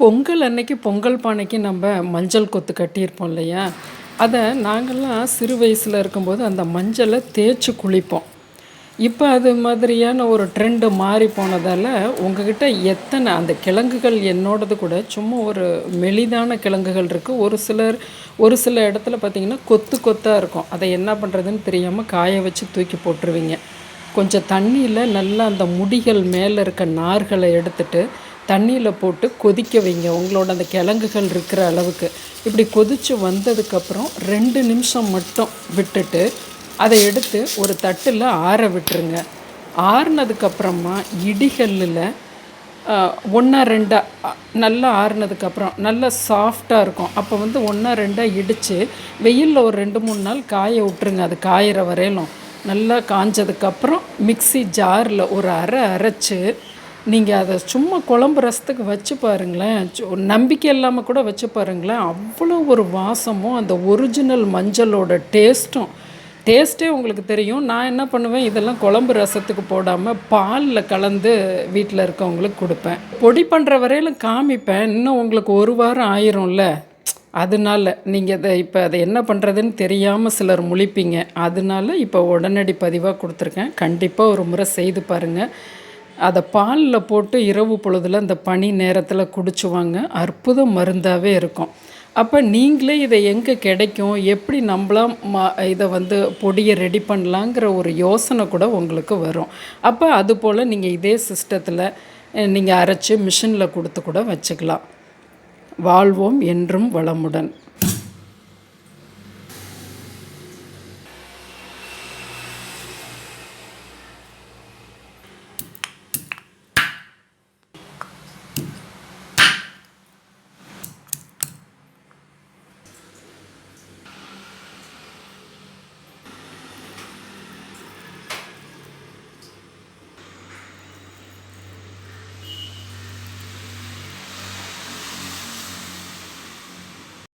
பொங்கல் அன்னைக்கு பொங்கல் பானைக்கு நம்ம மஞ்சள் கொத்து கட்டியிருப்போம் இல்லையா? அதை நாங்கள்லாம் சிறு வயசில் இருக்கும்போது அந்த மஞ்சளை தேய்ச்சி குளிப்போம். இப்போ அது மாதிரியான ஒரு ட்ரெண்டு மாறி போனதால் உங்ககிட்ட எத்தனை அந்த கிழங்குகள் என்னோடது கூட சும்மா ஒரு மெலிதான கிழங்குகள் இருக்குது ஒரு சிலர் ஒரு சில இடத்துல பார்த்திங்கன்னா கொத்து கொத்தாக இருக்கும். அதை என்ன பண்ணுறதுன்னு தெரியாமல் காய வச்சு தூக்கி போட்டுருவீங்க. கொஞ்சம் தண்ணியில் நல்லா அந்த முடிகள் மேலே இருக்க நார்களை எடுத்துகிட்டு தண்ணியில் போட்டு கொதிக்க வைங்க. உங்களோட அந்த கிழங்குகள் இருக்கிற அளவுக்கு. இப்படி கொதித்து வந்ததுக்கப்புறம் ரெண்டு நிமிஷம் மட்டும் விட்டுட்டு அதை எடுத்து ஒரு தட்டில் ஆற விட்டுருங்க. ஆறுனதுக்கப்புறமா இடிகல்லில் ஒன்றா ரெண்டாக நல்லா ஆறுனதுக்கப்புறம் நல்லா சாஃப்டாக இருக்கும். அப்போ வந்து ஒன்றா ரெண்டாக இடித்து வெயிலில் ஒரு ரெண்டு மூணு நாள் காய விட்டுருங்க. அது காயிற வரையிலும். நல்லா காஞ்சதுக்கப்புறம் மிக்சி ஜாரில் ஒரு அரை அரைச்சி நீங்கள் அதை சும்மா குழம்பு ரசத்துக்கு வச்சு பாருங்களேன். நம்பிக்கை இல்லாமல் கூட வச்சு பாருங்களேன். அவ்வளோ ஒரு வாசமும் அந்த ஒரிஜினல் மஞ்சளோட டேஸ்ட்டும் டேஸ்ட்டே உங்களுக்கு தெரியும். நான் என்ன பண்ணுவேன்? இதெல்லாம் குழம்பு ரசத்துக்கு போடாமல் பாலில் கலந்து வீட்டில் இருக்கவங்களுக்கு கொடுப்பேன். பொடி பண்ணுற வரையிலும் காமிப்பேன். இன்னும் உங்களுக்கு ஒரு வாரம் ஆயிரும்ல. அதனால நீங்கள் அதை இப்போ அதை என்ன பண்ணுறதுன்னு தெரியாமல் சிலர் முழிப்பீங்க. அதனால இப்போ உடனடி பதிவாக கொடுத்துருக்கேன். கண்டிப்பாக ஒரு முறை செய்து பாருங்கள் அதை பாலில் போட்டு இரவு பொழுதில் அந்த பனி நேரத்தில் குடிச்சுவாங்க. அற்புத மருந்தாகவே இருக்கும். அப்போ நீங்களே இதை எங்கே கிடைக்கும்? எப்படி நம்மளாம் மா இதை வந்து பொடியை ரெடி பண்ணலாங்கிற ஒரு யோசனை கூட உங்களுக்கு வரும். அப்போ அதுபோல் நீங்கள் இதே சிஸ்டத்தில் நீங்கள் அரைச்சி மிஷினில் கொடுத்து கூட வச்சுக்கலாம். வாழ்வோம் என்றும் வளமுடன்.